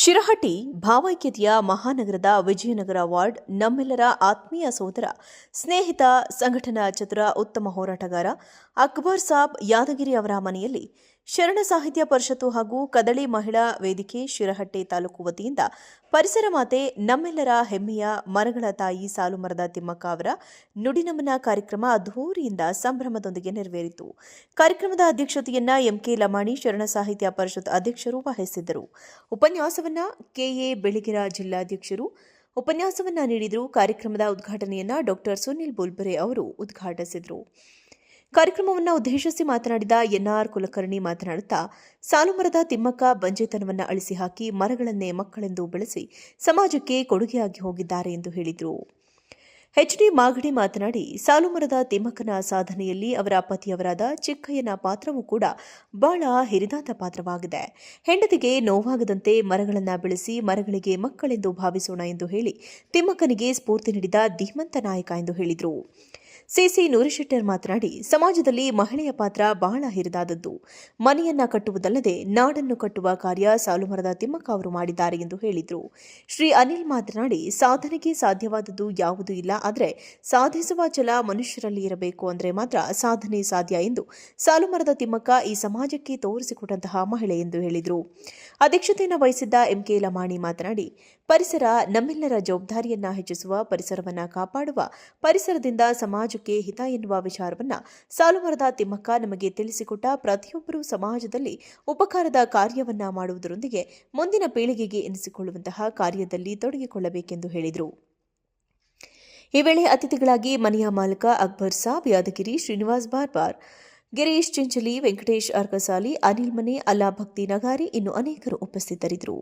ಶಿರಹಟ್ಟಿ ಭಾವೈಕ್ಯತೆಯ ಮಹಾನಗರದ ವಿಜಯನಗರ ವಾರ್ಡ್ ನಮ್ಮೆಲ್ಲರ ಆತ್ಮೀಯ ಸೋದರ, ಸ್ನೇಹಿತ, ಸಂಘಟನಾ ಚತುರ ಉತ್ತಮ ಹೋರಾಟಗಾರ ಅಕ್ಬರ್ ಸಾಬ್ ಯಾದಗಿರಿ ಅವರ ಮನೆಯಲ್ಲಿ ಶರಣ ಸಾಹಿತ್ಯ ಪರಿಷತ್ತು ಹಾಗೂ ಕದಳಿ ಮಹಿಳಾ ವೇದಿಕೆ ಶಿರಹಟ್ಟೆ ತಾಲೂಕು ವತಿಯಿಂದ ಪರಿಸರ ಮಾತೆ ನಮ್ಮೆಲ್ಲರ ಹೆಮ್ಮೆಯ ಮರಗಳ ತಾಯಿ ಸಾಲುಮರದ ತಿಮ್ಮಕ್ಕ ಅವರ ನುಡಿನಮನ ಕಾರ್ಯಕ್ರಮ ಅದ್ಧೂರಿಯಿಂದ ಸಂಭ್ರಮದೊಂದಿಗೆ ನೆರವೇರಿತು. ಕಾರ್ಯಕ್ರಮದ ಅಧ್ಯಕ್ಷತೆಯನ್ನ ಎಂಕೆ ಲಮಾಣಿ ಶರಣ ಸಾಹಿತ್ಯ ಪರಿಷತ್ ಅಧ್ಯಕ್ಷರು ವಹಿಸಿದ್ದರು. ಉಪನ್ಯಾಸವನ್ನ ಕೆಎ ಬೆಳಗಿರ ಜಿಲ್ಲಾಧ್ಯಕ್ಷರು ಉಪನ್ಯಾಸವನ್ನ ನೀಡಿದರು. ಕಾರ್ಯಕ್ರಮದ ಉದ್ಘಾಟನೆಯನ್ನ ಡಾಕ್ಟರ್ ಸುನಿಲ್ ಬುಲ್ಬರೆ ಅವರು ಉದ್ಘಾಟಿಸಿದರು. ಕಾರ್ಯಕ್ರಮವನ್ನು ಉದ್ದೇಶಿಸಿ ಮಾತನಾಡಿದ ಎನ್ಆರ್ ಕುಲಕರ್ಣಿ ಮಾತನಾಡುತ್ತಾ ಸಾಲುಮರದ ತಿಮ್ಮಕ್ಕ ಬಂಜೆತನವನ್ನು ಅಳಿಸಿ ಹಾಕಿ ಮರಗಳನ್ನೇ ಮಕ್ಕಳೆಂದು ಬೆಳೆಸಿ ಸಮಾಜಕ್ಕೆ ಕೊಡುಗೆಯಾಗಿ ಹೋಗಿದ್ದಾರೆ ಎಂದು ಹೇಳಿದರು. ಎಚ್ಡಿ ಮಾಗಡಿ ಮಾತನಾಡಿ ಸಾಲುಮರದ ತಿಮ್ಮಕ್ಕನ ಸಾಧನೆಯಲ್ಲಿ ಅವರ ಪತಿಯವರಾದ ಚಿಕ್ಕಯ್ಯನ ಪಾತ್ರವೂ ಕೂಡ ಬಹಳ ಹಿರಿದಾದ ಪಾತ್ರವಾಗಿದೆ. ಹೆಂಡತಿಗೆ ನೋವಾಗದಂತೆ ಮರಗಳನ್ನು ಬೆಳೆಸಿ ಮರಗಳಿಗೆ ಮಕ್ಕಳೆಂದು ಭಾವಿಸೋಣ ಎಂದು ಹೇಳಿ ತಿಮ್ಮಕ್ಕನಿಗೆ ಸ್ಫೂರ್ತಿ ನೀಡಿದ ಧೀಮಂತ ನಾಯಕ ಎಂದು ಹೇಳಿದರು. ಸಿಸಿ ನೂರಿಶೆಟ್ಟರ್ ಮಾತನಾಡಿ, ಸಮಾಜದಲ್ಲಿ ಮಹಿಳೆಯ ಪಾತ್ರ ಬಹಳ ಹಿರಿದಾದದ್ದು. ಮನೆಯನ್ನ ಕಟ್ಟುವುದಲ್ಲದೆ ನಾಡನ್ನು ಕಟ್ಟುವ ಕಾರ್ಯ ಸಾಲುಮರದ ತಿಮ್ಮಕ್ಕ ಅವರು ಮಾಡಿದ್ದಾರೆ ಎಂದು ಹೇಳಿದರು. ಶ್ರೀ ಅನಿಲ್ ಮಾತನಾಡಿ, ಸಾಧನೆಗೆ ಸಾಧ್ಯವಾದದ್ದು ಯಾವುದೂ ಇಲ್ಲ ಆದರೆ ಸಾಧಿಸುವ ಛಲ ಮನುಷ್ಯರಲ್ಲಿ ಇರಬೇಕು ಅಂದರೆ ಮಾತ್ರ ಸಾಧನೆ ಸಾಧ್ಯ ಎಂದು ಸಾಲುಮರದ ತಿಮ್ಮಕ್ಕ ಈ ಸಮಾಜಕ್ಕೆ ತೋರಿಸಿಕೊಟ್ಟಂತಹ ಮಹಿಳೆ ಎಂದು ಹೇಳಿದರು. ಅಧ್ಯಕ್ಷತೆಯನ್ನು ವಹಿಸಿದ್ದ ಎಂಕೆ ಲಮಾಣಿ ಮಾತನಾಡಿ, ಪರಿಸರ ನಮ್ಮೆಲ್ಲರ ಜವಾಬ್ದಾರಿಯನ್ನ ಹೆಚ್ಚಿಸುವ, ಪರಿಸರವನ್ನ ಕಾಪಾಡುವ, ಪರಿಸರದಿಂದ ಸಮಾಜಕ್ಕೆ ಹಿತ ಎನ್ನುವ ವಿಚಾರವನ್ನ ಸಾಲುಮರದ ತಿಮ್ಮಕ್ಕ ನಮಗೆ ತಿಳಿಸಿಕೊಟ್ಟ ಪ್ರತಿಯೊಬ್ಬರೂ ಸಮಾಜದಲ್ಲಿ ಉಪಕಾರದ ಕಾರ್ಯವನ್ನ ಮಾಡುವುದರೊಂದಿಗೆ ಮುಂದಿನ ಪೀಳಿಗೆಗೆ ಎನಿಸಿಕೊಳ್ಳುವಂತಹ ಕಾರ್ಯದಲ್ಲಿ ತೊಡಗಿಕೊಳ್ಳಬೇಕೆಂದು ಹೇಳಿದರು. ಈ ವೇಳೆ ಅತಿಥಿಗಳಾಗಿ ಮನೆಯ ಮಾಲಕ ಅಕ್ಬರ್ ಸಾಬ್ ಯಾದಗಿರಿ ಶ್ರೀನಿವಾಸ್ ಬಾರ್ಬಾರ್, ಗಿರೀಶ್ ಚಿಂಚಲಿ, ವೆಂಕಟೇಶ್ ಅರ್ಕಸಾಲಿ, ಅನಿಲ್ ಮನೆ, ಅಲ್ಲಾ ಭಕ್ತಿ ನಗಾರಿ ಇನ್ನು ಅನೇಕರು ಉಪಸ್ಥಿತರಿದ್ದರು.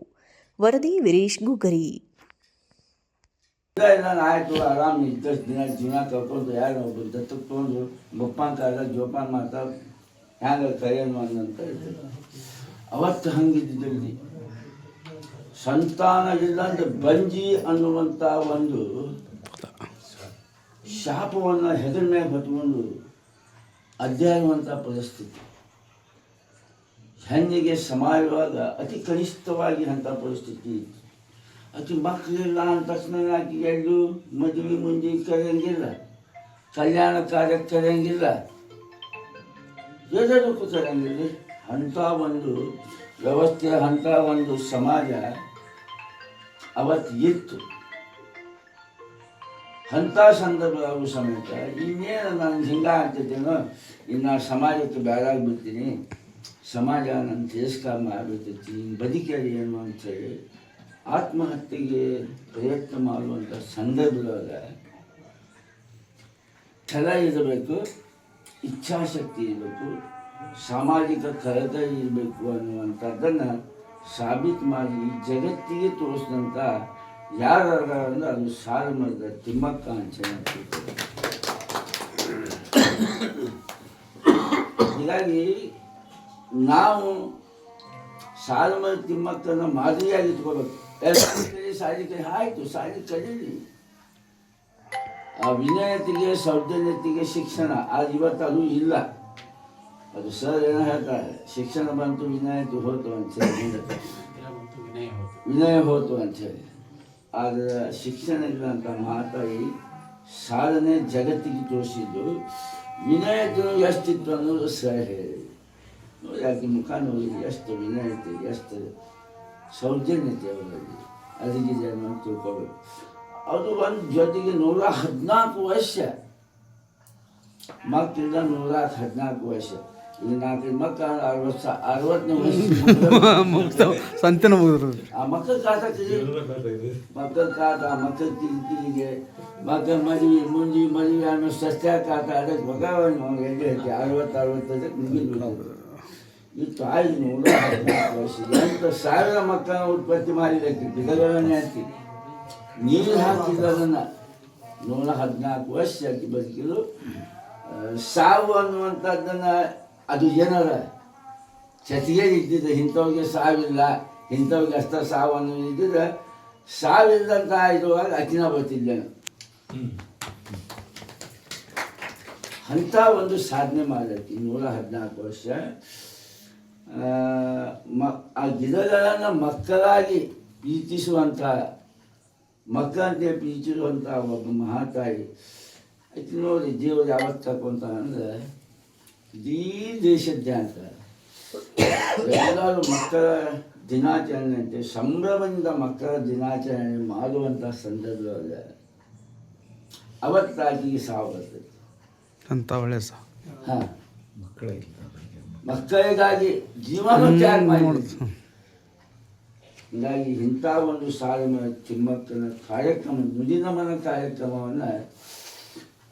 ವರದಿ ವೀರೇಶ್ ಗುಗರಿ ಇಲ್ಲ ನಾನು ಆಯ್ತು, ಆರಾಮ್ ಇದ್ದಷ್ಟು ದಿನ ಜೀವನ ಕಳ್ಕೊಂಡು ಯಾರು ಒಬ್ಬರು ದತ್ತಕ್ಕೆ ತೊಗೊಂಡು ಗೊಪ್ಪಾನ್ ಕಾಲ ಜೋಪಾನ ಮಾಡ್ತಾ ಹ್ಯಾಂಗ ಕರೆಯೋನು ಅನ್ನಂತ ಅವತ್ತು ಹಂಗಿದ್ದಿದ್ದಲ್ಲಿ ಸಂತಾನ ಇಲ್ಲ ಅಂತ ಬಂಜಿ ಅನ್ನುವಂಥ ಒಂದು ಶಾಪವನ್ನು ಹೆಗಲ ಮೇಲೆ ಹೊತ್ಕೊಂಡು ಅಧ್ಯಾಯುವಂಥ ಪರಿಸ್ಥಿತಿ. ಹೆಣ್ಣಿಗೆ ಸಮಾಜವಾಗ ಅತಿ ಕನಿಷ್ಠವಾಗಿ ಅಂಥ ಪರಿಸ್ಥಿತಿ ಇತ್ತು. ಅತಿ ತಕ್ಷಣ ಆಕೆ ಎಳ್ಳು ಮದುವೆ ಮುಂದೆ ಕರೆಯಂಗಿಲ್ಲ, ಕಲ್ಯಾಣ ಕಾರ್ಯಕ್ಕೆ ಕರೆಯಂಗಿಲ್ಲ. ಎಲ್ಲದಕ್ಕೂ ಕರೆಯಂಗಿಲ್ಲ. ಅಂಥ ಒಂದು ವ್ಯವಸ್ಥೆ, ಅಂಥ ಒಂದು ಸಮಾಜ ಅವತ್ತು ಇತ್ತು ಅಂಥ ಸಂದರ್ಭದಾಗೂ ಸಮೇತ ಇನ್ನೇನು ನಾನು ಹಿಂಗ ಆಗ್ತಿದ್ದೇನೋ ಇನ್ನು ಸಮಾಜಕ್ಕೆ ಬೇಡಾಗ್ಬಿಡ್ತೀನಿ ಸಮಾಜ ನನ್ನ ತಿರಸ್ಕಾರ ಮಾಡಿಬಿಡ್ತೈತಿ ಬದುಕೇಳಿ ಏನು ಅಂಥೇಳಿ ಆತ್ಮಹತ್ಯೆಗೆ ಪ್ರಯತ್ನ ಮಾಡುವಂಥ ಸಂದರ್ಭದೊಳಗ ಛಲ ಇರಬೇಕು, ಇಚ್ಛಾಶಕ್ತಿ ಇರಬೇಕು, ಸಾಮಾಜಿಕ ಕಳಕ ಇರಬೇಕು ಅನ್ನುವಂಥದ್ದನ್ನು ಸಾಬೀತು ಮಾಡಿ ಜಗತ್ತಿಗೆ ತೋರಿಸಿದಂಥ ಯಾರು ಅಂದ್ರೆ ಅದು ಸಾಲಮರದ ತಿಮ್ಮಕ್ಕ ಅಂತ. ಹೀಗಾಗಿ ನಾವು ಸಾಲಮರ ತಿಮ್ಮಕ್ಕನ ಮಾದರಿಯಾಗಿ ಇಟ್ಕೋಬೇಕು ಎಲ್ಲ ಸಾಲಿ ಕೈ ಆಯಿತು ಕಲೀಲಿ. ಆ ವಿನಯತೆಗೆ, ಸೌಜನ್ಯತೆಗೆ ಶಿಕ್ಷಣ. ಅದು ಇವತ್ತು ಅದು ಇಲ್ಲ. ಅದು ಸರ್ ಏನೋ ಹೇಳ್ತಾರೆ, ಶಿಕ್ಷಣ ಬಂತು, ವಿನಯತೆ ಹೋತು ಅಂತೇಳಿ. ವಿನಯ ಹೋತು ಅಂಥೇಳಿ ಆದರೆ ಶಿಕ್ಷಣ ಇಲ್ಲ ಅಂತ ಮಾತಾಡಿ ಸಾಧನೆ ಜಗತ್ತಿಗೆ ತೋರಿಸಿದ್ದು ವಿನಯತೆ ಎಷ್ಟಿತ್ತು ಅನ್ನೋದು ಸರ್ ಹೇಳಿ. ಯಾಕೆ ಮುಖ ನೋಡಿ, ಎಷ್ಟು ವಿನಯತೆ, ಎಷ್ಟು ಸೌಜನ್ಯತೆ ಅವರಲ್ಲಿ ಅದಕ್ಕಿದೆ ಅನ್ನೋ ತಿಳ್ಕೊಬೇಕು. ಅದು ಒಂದು ಜೊತೆಗೆ ನೂರ ಹದಿನಾಲ್ಕು ವರ್ಷ. ಮಕ್ಕಳಿಂದ ನೂರ ಹದಿನಾಲ್ಕು ವರ್ಷ. ಈಗ ನಾಲ್ಕೈದು ಮಕ್ಕಳು ಅರವತ್ತು ಅರವತ್ತನೇ ವರ್ಷ. ಮುಕ್ತ ಸಂತೆನ ಆ ಮಕ್ಕಳ ಕಾಟ ಮಕ್ಕಳ ಕಾಟ ಮಕ್ಕಳ ಕಿರಿಕಿರಿಗೆ ಮಕ್ಕಳ ಮದುವೆ ಮುಂಜಿ ಮದುವೆ ಅನ್ನೋ ಸಸ್ಯ ಕಾಟ ಅದಕ್ಕೆ ಭಗವಾನ್ ಎಲ್ಲಿ ಐತಿ ಅರವತ್ತು ಅರವತ್ತೈದಕ್ಕೆ ಮುಗಿದು ಈ ತಾಯಿ ನೂರ ಹದಿನಾಲ್ಕು ವರ್ಷ. ಎಂಟು ಸಾವಿರ ಮಕ್ಕಳ ಉತ್ಪತ್ತಿ ಮಾಡಿದಕ್ಕೆ ಗಿಡಗಳನ್ನೇ ಹಾಕಿ. ನೀರು ಹಾಕಿದ್ದದನ್ನು ನೂರ ಹದಿನಾಲ್ಕು ವರ್ಷ ಹಾಕಿ ಬದುಕಿದ್ರು ಸಾವು ಅನ್ನುವಂಥದ್ದನ್ನು ಅದು ಏನಾರ ಚತಿಗೆ ಇದ್ದಿದ್ದು ಇಂಥವ್ರಿಗೆ ಸಾವಿಲ್ಲ. ಇಂಥವ್ರಿಗೆ ಅಷ್ಟ ಸಾವು ಅನ್ನೋದು ಇದ್ದಿದ್ರೆ ಸಾವಿಲ್ಲದಂತ ಇರುವಾಗ ಅಚಿನ ಬರ್ತಿದ್ದೇನೆ ಅಂಥ ಒಂದು ಸಾಧನೆ ಮಾಡೈತಿ ನೂರ ಹದಿನಾಲ್ಕು ವರ್ಷ. ಮ ಆ ಗಿಡಗಳನ್ನು ಮಕ್ಕಳಾಗಿ ಪ್ರೀತಿಸುವಂಥ ಮಕ್ಕಳಂತೆ ಪ್ರೀತಿಸುವಂಥ ಒಬ್ಬ ಮಹಾತಾಯಿ ಆಯ್ತು ನೋಡಿ ದೇವರು ಯಾವತ್ತು ತಗೊಂತ ಅಂದರೆ ಇಡೀ ದೇಶಾದ್ಯಂತ ಎಲ್ಲರೂ ಮಕ್ಕಳ ದಿನಾಚರಣೆ ಅಂತೆ ಸಂಭ್ರಮದಿಂದ ಮಕ್ಕಳ ದಿನಾಚರಣೆ ಮಾಡುವಂಥ ಸಂದರ್ಭದಲ್ಲಿ ಅವತ್ತಾಗಿ ಸಾವು ಬರ್ತದೆ. ಅಂತ ಒಳ್ಳೆ ಸಹ ಹಾಂ. ಮಕ್ಕಳಿಗಾಗಿ ಜೀವನ ತ್ಯಾಗ ಮಾಡಿ ಹೀಗಾಗಿ ಇಂಥ ಒಂದು ಸಾಲಿನ ತಿಮ್ಮಕ್ಕನ ಕಾರ್ಯಕ್ರಮ ನುಡಿನಮನ ಕಾರ್ಯಕ್ರಮವನ್ನು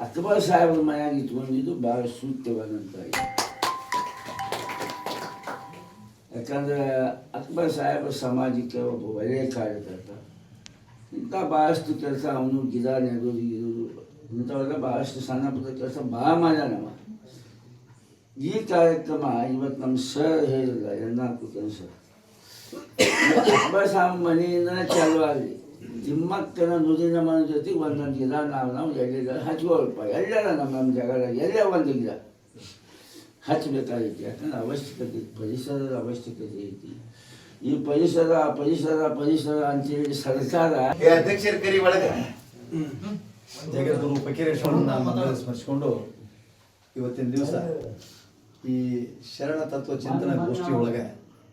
ಅಕ್ಬರ್ ಸಾಹೇಬ್ರ ಮನೆಯಾಗಿ ಇಟ್ಕೊಂಡಿದ್ದು ಭಾಳ ಸೂಕ್ತವಾದಂಥ ಯಾಕಂದರೆ ಅಕ್ಬರ್ ಸಾಹೇಬ ಸಮಾಜಕ್ಕೆ ಒಬ್ಬ ಒಳ್ಳೆಯ ಕಾರ್ಯಕರ್ತ. ಇಂಥ ಭಾಳಷ್ಟು ಕೆಲಸ ಅವನು ಗಿಡ ನೆಡೋದು ಇರೋದು ಇಂಥವೆಲ್ಲ ಭಾಳಷ್ಟು ಸಣ್ಣ ಪುಟ್ಟ ಕೆಲಸ ಭಾಳ ಮಾಡ್ಯಾನವ ಈ ಕಾರ್ಯಕ್ರಮ ಇವತ್ತು ನಮ್ಮ ಸರ್ ಹೇಳಿಲ್ಲ ಕೆಲಸ. ಸರ್ ನಮ್ಮ ಮನೆಯಿಂದ ಚಾಲು ಆಗಲಿ ತಿಮ್ಮಕ್ಕನ ನುಡಿನ ಮನ ಜೊತೆಗೆ ಒಂದೊಂದು ಗಿಡ ನಾವು ನಾವು ಎಲ್ಲಿಲ್ಲ ಹಚ್ಕೊಳ್ಪ. ಎಲ್ಲರ ನಮ್ಮ ನಮ್ಮ ಜಾಗದಾಗ ಎಲ್ಲೇ ಒಂದು ಗಿಡ. ಹಚ್ಚಬೇಕಾಗೈತಿ ಯಾಕಂದ್ರೆ ಅವಶ್ಯಕತೆ ಐತಿ ಪರಿಸರದ ಅವಶ್ಯಕತೆ ಐತಿ ಈ ಪರಿಸರ ಪರಿಸರ ಪರಿಸರ ಅಂತೇಳಿ ಸರ್ಕಾರ ಅಧ್ಯಕ್ಷರ ಕರಿ ಒಳಗೆ. ಜಗದ್ಗುರು ಫಕೀರೇಶ್ವರನ್ನ ಸ್ಮರಿಸಿಕೊಂಡು ಇವತ್ತಿನ ದಿವಸ ಈ ಶರಣ ತತ್ವ ಚಿಂತನ ಗೋಷ್ಠಿ ಒಳಗೆ,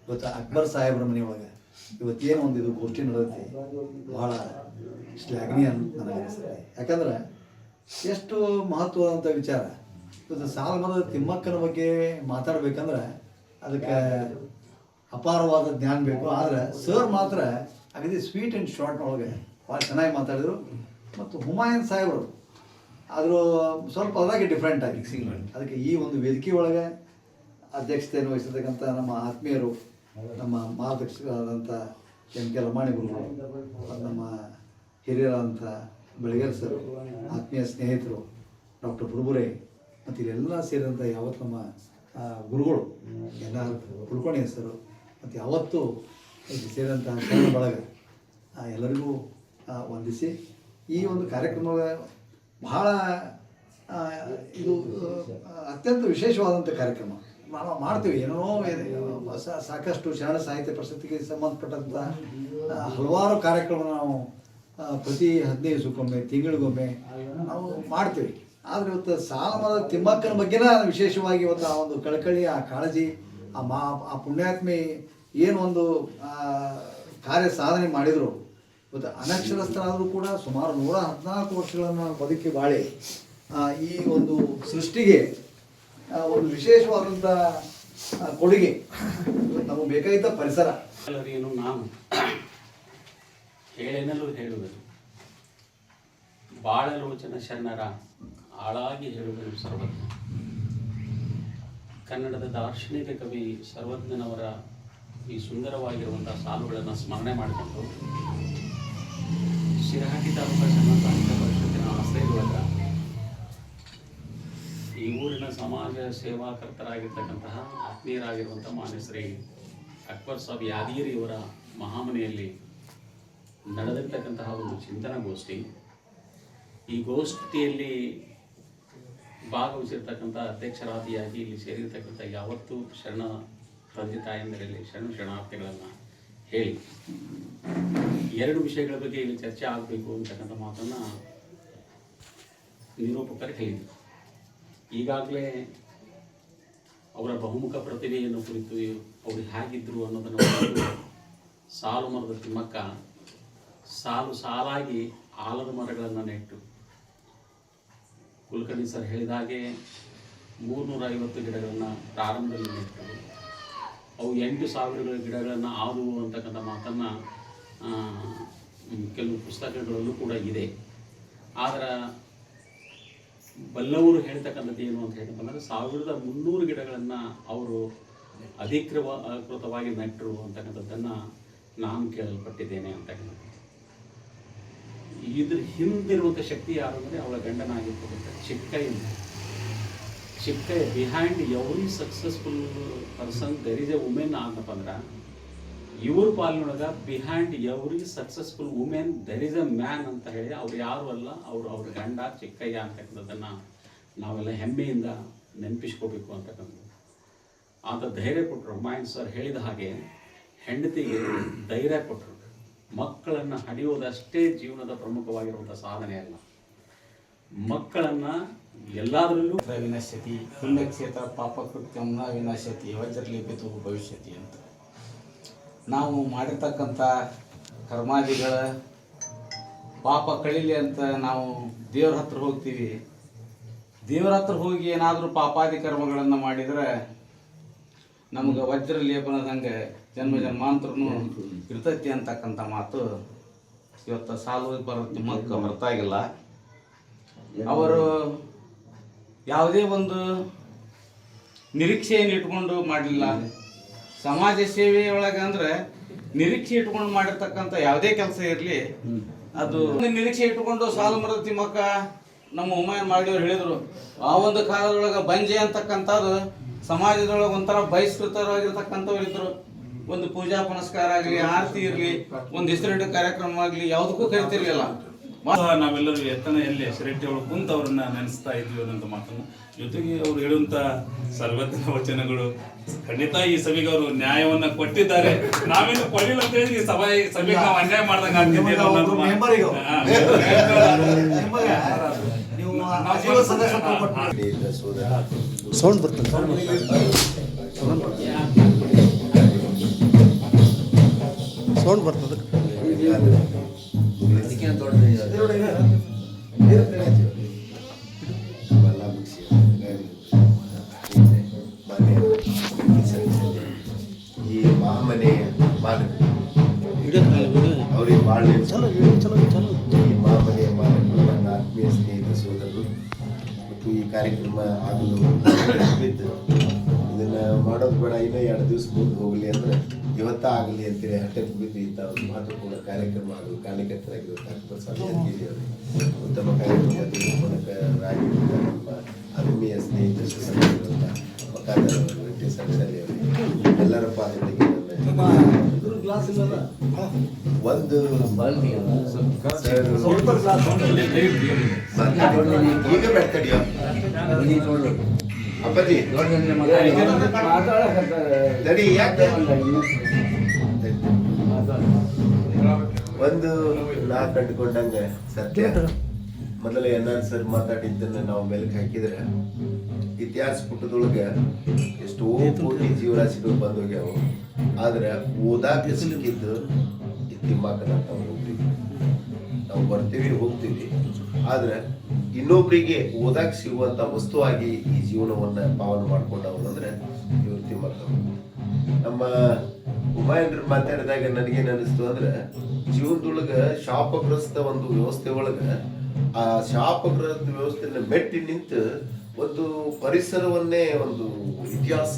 ಇವತ್ತು ಅಕ್ಬರ್ ಸಾಹೇಬ್ರ ಒಳಗೆ ಇವತ್ತೇನು ಒಂದು ಇದು ಗೋಷ್ಠಿ ನಡೆದೈತಿ, ಬಹಳ ಶ್ಲಾಘನೀಯ ನನಗೆ ಯಾಕಂದ್ರೆ ಎಷ್ಟು ಮಹತ್ವದಂಥ ವಿಚಾರ. ಇವತ್ತು ಸಾಲಮರದ ತಿಮ್ಮಕ್ಕನ ಬಗ್ಗೆ ಮಾತಾಡ್ಬೇಕಂದ್ರೆ ಅದಕ್ಕೆ ಅಪಾರವಾದ ಜ್ಞಾನ ಬೇಕು. ಆದರೆ ಸರ್ ಮಾತ್ರ ಅಗದಿ ಸ್ವೀಟ್ ಆ್ಯಂಡ್ ಶಾರ್ಟ್ ಒಳಗೆ ಭಾಳ ಚೆನ್ನಾಗಿ ಮಾತಾಡಿದರು. ಮತ್ತು ಹುಮಾಯನ್ ಸಾಹೇಬರು ಆದರೂ ಸ್ವಲ್ಪ ಅದಾಗೆ ಡಿಫ್ರೆಂಟ್ ಆಗಿ ಅದಕ್ಕೆ ಈ ಒಂದು ವೇದಿಕೆ ಒಳಗೆ ಅಧ್ಯಕ್ಷತೆಯನ್ನು ವಹಿಸಿರ್ತಕ್ಕಂಥ ನಮ್ಮ ಆತ್ಮೀಯರು, ನಮ್ಮ ಮಾರ್ಗದರ್ಶಕರಾದಂಥ ಎಂ ಕೆ ಲಮಾಣಿ ಗುರುಗಳು, ನಮ್ಮ ಹಿರಿಯರಾದಂಥ ಬೆಳಗೇರ್ ಸರ್, ಆತ್ಮೀಯ ಸ್ನೇಹಿತರು, ಡಾಕ್ಟರ್ ಬುರುಬುರೆ ಮತ್ತು ಇಲ್ಲೆಲ್ಲ ಸೇರಿದಂಥ ಯಾವತ್ತು ನಮ್ಮ ಗುರುಗಳು ಎಲ್ಲ ಕುಲ್ಕೋಣಿ ಹೆಸರು ಮತ್ತು ಯಾವತ್ತು ಸೇರಿದಂಥ ಬಳಗ ಎಲ್ಲರಿಗೂ ವಂದಿಸಿ ಈ ಒಂದು ಕಾರ್ಯಕ್ರಮ ಬಹಳ ಇದು ಅತ್ಯಂತ ವಿಶೇಷವಾದಂಥ ಕಾರ್ಯಕ್ರಮ. ನಾವು ಮಾಡ್ತೀವಿ. ಏನೋ ಸಾಕಷ್ಟು ಶರಣ ಸಾಹಿತ್ಯ ಪ್ರಶಸ್ತಿಗೆ ಸಂಬಂಧಪಟ್ಟಂಥ ಹಲವಾರು ಕಾರ್ಯಕ್ರಮ ನಾವು ಪ್ರತಿ ಹದಿನೈದು ದಿವಸಕ್ಕೊಮ್ಮೆ ತಿಂಗಳಿಗೊಮ್ಮೆ ನಾವು ಮಾಡ್ತೀವಿ. ಆದರೆ ಇವತ್ತು ಸಾಲಮರದ ತಿಮ್ಮಕ್ಕನ ಬಗ್ಗೆನ ವಿಶೇಷವಾಗಿ ಇವತ್ತು ಆ ಒಂದು ಕಳಕಳಿ, ಆ ಕಾಳಜಿ, ಆ ಮಾ, ಆ ಪುಣ್ಯಾತ್ಮಿ ಏನು ಒಂದು ಕಾರ್ಯ ಸಾಧನೆ ಮಾಡಿದರು. ಇವತ್ತು ಅನಕ್ಷರಸ್ಥರಾದರೂ ಕೂಡ ಸುಮಾರು ನೂರ ಹದಿನಾಲ್ಕು ವರ್ಷಗಳನ್ನು ಬದುಕಿ ಬಾಳಿ ಈ ಒಂದು ಸೃಷ್ಟಿಗೆ ಒಂದು ವಿಶೇಷವಾದಂಥ ಕೊಡುಗೆ. ನಮಗೆ ಬೇಕಾಗಿದ್ದ ಪರಿಸರ. ಎಲ್ಲರಿಗೂ ನಾನು ಹೇಳೇನಲ್ಲೂ ಹೇಳುವುದು. ಬಾಳಲೋಚನ ಶರಣರ ಆಳಾಗಿ ಹೇಳುವುದು ಸರ್ವಜ್ಞ. ಕನ್ನಡದ ದಾರ್ಶನಿಕ ಕವಿ ಸರ್ವಜ್ಞನವರ ಈ ಸುಂದರವಾಗಿರುವಂತಹ ಸಾಲುಗಳನ್ನು ಸ್ಮರಣೆ ಮಾಡಿಕೊಂಡು ಶಿರಹಟ್ಟಿ ತಾಲೂಕು ಶರಣ ಸಾಹಿತ್ಯ ಪರಿಷತ್ತಿನ ಈ ಊರಿನ ಸಮಾಜ ಸೇವಾಕರ್ತರಾಗಿರ್ತಕ್ಕಂತಹ ಆತ್ಮೀಯರಾಗಿರುವಂಥ ಮಾನ್ಯ ಶ್ರೀ ಅಕ್ಬರ್ ಸಾಬ್ ಯಾದಗಿರಿಯವರ ಮಹಾಮನೆಯಲ್ಲಿ ನಡೆದಿರ್ತಕ್ಕಂತಹ ಒಂದು ಚಿಂತನ ಗೋಷ್ಠಿ. ಈ ಗೋಷ್ಠಿಯಲ್ಲಿ ಭಾಗವಹಿಸಿರ್ತಕ್ಕಂಥ ಅಧ್ಯಕ್ಷರಾದಿಯಾಗಿ ಇಲ್ಲಿ ಸೇರಿರ್ತಕ್ಕಂಥ ಯಾವತ್ತೂ ಶರಣ ತಂದೆ ತಾಯಂದರಲ್ಲಿ ಶರಣ ಶರಣಾರ್ಥಿಗಳನ್ನು ಹೇಳಿ. ಎರಡು ವಿಷಯಗಳ ಬಗ್ಗೆ ಇಲ್ಲಿ ಚರ್ಚೆ ಆಗಬೇಕು ಅಂತಕ್ಕಂಥ ಮಾತನ್ನು ನಿರೂಪಕರು ಹೇಳಿದರು. ಈಗಾಗಲೇ ಅವರ ಬಹುಮುಖ ಪ್ರತಿಭೆಯನ್ನು ಕುರಿತು ಅವರು ಹೇಗಿದ್ದರು ಅನ್ನೋದನ್ನು ಸಾಲು ಮರದ ತಿಮ್ಮಕ್ಕ ಸಾಲು ಸಾಲಾಗಿ ಆಲದ ಮರಗಳನ್ನು ನೆಟ್ಟು. ಕುಲಕರ್ಣಿ ಸರ್ ಹೇಳಿದ ಹಾಗೆ ಮೂರ್ನೂರ ಐವತ್ತು ಗಿಡಗಳನ್ನು ಪ್ರಾರಂಭದಲ್ಲಿ ನೆಟ್ಟು. ಅವು ಎಂಟು ಸಾವಿರ ಗಿಡಗಳನ್ನು ಆದವು ಅಂತಕ್ಕಂಥ ಮಾತನ್ನು ಕೆಲವು ಪುಸ್ತಕಗಳಲ್ಲೂ ಕೂಡ ಇದೆ. ಆದರೆ ಬಲ್ಲವರು ಹೇಳ್ತಕ್ಕಂಥದ್ದು ಏನು ಅಂತ ಹೇಳಿದ್ರೆ ಸಾವಿರದ ಮುನ್ನೂರು ಗಿಡಗಳನ್ನು ಅವರು ಅಧಿಕೃತವಾಗಿ ನೆಟ್ಟರು ಅಂತಕ್ಕಂಥದ್ದನ್ನು ನಾನು ಕೇಳಲ್ಪಟ್ಟಿದ್ದೇನೆ ಅಂತಕ್ಕಂಥದ್ದು. ಇದ್ರ ಹಿಂದಿರುವಂಥ ಶಕ್ತಿ ಯಾರು ಅಂದರೆ ಅವಳ ಗಂಡನಾಗಿರ್ತಕ್ಕಂಥ ಚಿಕ್ಕಯ್ಯನ Chikkayya behind every successful person there is a women ಅಂತಪ್ಪ ಅಂದ್ರೆ ಇವ್ರ ಪಾಲಿನೊಳಗ behind every successful women there is a man ಅಂತ ಹೇಳಿ ಅವ್ರು ಯಾರು ಅಲ್ಲ, ಅವರು ಅವ್ರ ಗಂಡ, ಚಿಕ್ಕಯ್ಯ ಅಂತಕ್ಕಂಥದ್ದನ್ನು ನಾವೆಲ್ಲ ಹೆಮ್ಮೆಯಿಂದ ನೆನಪಿಸ್ಕೋಬೇಕು ಅಂತಕ್ಕಂಥದ್ದು. ಆತ ಧೈರ್ಯ ಕೊಟ್ಟರು ಮಾಯನ್ ಸರ್ ಹೇಳಿದ ಹಾಗೆ ಹೆಂಡತಿಗೆ ಧೈರ್ಯ ಕೊಟ್ಟರು ಮಕ್ಕಳನ್ನು ಹಡಿಯೋದಷ್ಟೇ ಜೀವನದ ಪ್ರಮುಖವಾಗಿರುವಂಥ ಸಾಧನೆ ಅಲ್ಲ. ಮಕ್ಕಳನ್ನು ಎಲ್ಲದರಲ್ಲೂ ವಿನಶ್ಯತಿ ಪುಣ್ಯಕ್ಷೇತ್ರ ಪಾಪಕೃತ್ಯಂ ನ ವಿನಶ್ಯತಿ ವಜ್ರಲಿಪಿತು ಭವಿಷ್ಯತಿ ಅಂತ. ನಾವು ಮಾಡಿರ್ತಕ್ಕಂಥ ಕರ್ಮಾದಿಗಳ ಪಾಪ ಕಳೀಲಿ ಅಂತ ನಾವು ದೇವ್ರ ಹತ್ರ ಹೋಗ್ತೀವಿ. ದೇವ್ರ ಹತ್ರ ಹೋಗಿ ಏನಾದರೂ ಪಾಪಾದಿ ಕರ್ಮಗಳನ್ನು ಮಾಡಿದರೆ ನಮ್ಗೆ ವಜ್ರ ಲೇಪನದಂಗೆ ಜನ್ಮ ಜನ್ಮಾಂತರನು ಇರ್ತೈತಿ ಅಂತಕ್ಕಂಥ ಮಾತು ಇವತ್ತು ಸಾಲು ಬರುತ್ತೆ ಮಕ್ಕ ಬರ್ತಾಗಿಲ್ಲ ಅವರು ಯಾವುದೇ ಒಂದು ನಿರೀಕ್ಷೆಯನ್ನು ಇಟ್ಕೊಂಡು ಮಾಡಲಿಲ್ಲ ಸಮಾಜ ಸೇವೆ ಒಳಗೆ ಅಂದ್ರೆ ನಿರೀಕ್ಷೆ ಇಟ್ಕೊಂಡು ಮಾಡಿರ್ತಕ್ಕಂಥ ಯಾವುದೇ ಕೆಲಸ ಇರಲಿ ಅದು ನಿರೀಕ್ಷೆ ಇಟ್ಕೊಂಡು ಸಾಲು ಮರದ ತಿಮ್ಮಕ್ಕ ನಮ್ಮ ಹುಮಾಯನ್ ಮಾಡಿದವ್ರು ಹೇಳಿದ್ರು ಆ ಒಂದು ಕಾಲದೊಳಗೆ ಬಂಜೆ ಅಂತಕ್ಕಂಥದ್ದು ಸಮಾಜದೊಳಗೆ ಒಂಥರ ಬಹಿಷ್ಕೃತರಾಗಿರ್ತಕ್ಕಂಥವ್ರು ಇದ್ರು. ಒಂದು ಪೂಜಾ ಪುನಸ್ಕಾರ ಆಗಲಿ ಆರತಿ ಇರಲಿ ಒಂದು ಹೆಸರಿಡ ಕಾರ್ಯಕ್ರಮ ಆಗಲಿ ಯಾವುದಕ್ಕೂ ಕರಿತಿರ್ಲಿಲ್ಲ. ನಾವೆಲ್ಲರೂ ಎತ್ತನೆಯಲ್ಲಿ ಎಲ್ಲಿ ಒಳಗೆ ಕುಂತ ಅವ್ರನ್ನ ನೆನೆಸ್ತಾ ಇದ್ವಿ ಅನ್ನೋಂಥ ಮಾತನ್ನು. ಜೊತೆಗೆ ಅವ್ರು ಹೇಳುವಂತ ಸರ್ವಜ್ಞ ವಚನಗಳು ಖಂಡಿತ ಈ ಸಭೆಗೆ ಅವರು ನ್ಯಾಯವನ್ನ ಕೊಟ್ಟಿದ್ದಾರೆ. ನಾವೇನು ಕೊಡಲಿಲ್ಲ ಅಂತ ಹೇಳಿ ಈ ಸಭೆ ಸಭೆಗೆ ನಾವು ಅನ್ಯಾಯ ಮಾಡ್ದಂಗ ಸೌಂಡ್ ಬರ್ತದೆ. ಸೌಂಡ್ ಬರ್ತದೆ. ದಿವಸ ಮುಂದೆ ಹೋಗಲಿ ಅಂದ್ರೆ ಇವತ್ತ ಆಗಲಿ ಅಂತೇಳಿ ಹಟ್ಟೆ ಮುಗಿದು ಇಂಥ ಒಂದು ಮಹತ್ವಪೂರ್ಣ ಕಾರ್ಯಕ್ರಮ ಆಗಲು ಸಾಧ್ಯ ಉತ್ತಮ ಕಾರ್ಯಕ್ರಮ ತೆಗೆದುಕೊಳ್ಳರಾಗಿ ನಮ್ಮ ಆತ್ಮೀಯ ಸ್ನೇಹಿತರು ವೆಂಕಟೇಶ ಎಲ್ಲರ ಪಾದಗಳಿಗೆ ಒಂದು ಈಗ ಅಪ್ಪಾಜಿ ಯಾಕೆ? ಒಂದು ನಾ ಕಂಡುಕೊಂಡಂಗೆ ಸತ್ಯ. ಮೊದಲ ಎನ್ ಸರ್ ಮಾತಾಡಿದ್ದನ್ನ ನಾವು ಮೆಲುಕು ಹಾಕಿದ್ರೆ ಇತಿಹಾಸ ಪುಟದೊಳಗೆ ಎಷ್ಟೋ ಕೋಟಿ ಜೀವರಾಶಿಗಳು ಬಂದೋಗ್ಯಾವು. ಆದ್ರೆ ಓದಾಕ ಸಿಕ್ಕಿದ್ದು ಈ ತಿಮ್ಮಾಕನ ನಾವು ಹೋಗ್ತೀವಿ. ನಾವು ಬರ್ತೀವಿ, ಹೋಗ್ತೀವಿ. ಆದ್ರೆ ಇನ್ನೊಬ್ರಿಗೆ ಓದಾಕ ಸಿಗುವಂತ ವಸ್ತುವಾಗಿ ಈ ಜೀವನವನ್ನ ಪಾವನ ಮಾಡ್ಕೊಂಡವ್ರು ಅಂದ್ರೆ ಇವ್ರು ತಿಮ್ಮಕ್ಕ ನಮ್ಮ ಹುಮಾಯನ್ರು ಮಾತಾಡಿದಾಗ ನನಗೇನ್ ಅನಿಸ್ತು ಅಂದ್ರೆ ಜೀವನದೊಳಗ ಶಾಪಗ್ರಸ್ತ ಒಂದು ವ್ಯವಸ್ಥೆ ಒಳಗ ಆ ಶಾಪಗ್ರಸ್ತ ವ್ಯವಸ್ಥೆಯನ್ನ ಮೆಟ್ಟಿ ನಿಂತು ಒಂದು ಪರಿಸರವನ್ನೇ ಒಂದು ಇತಿಹಾಸ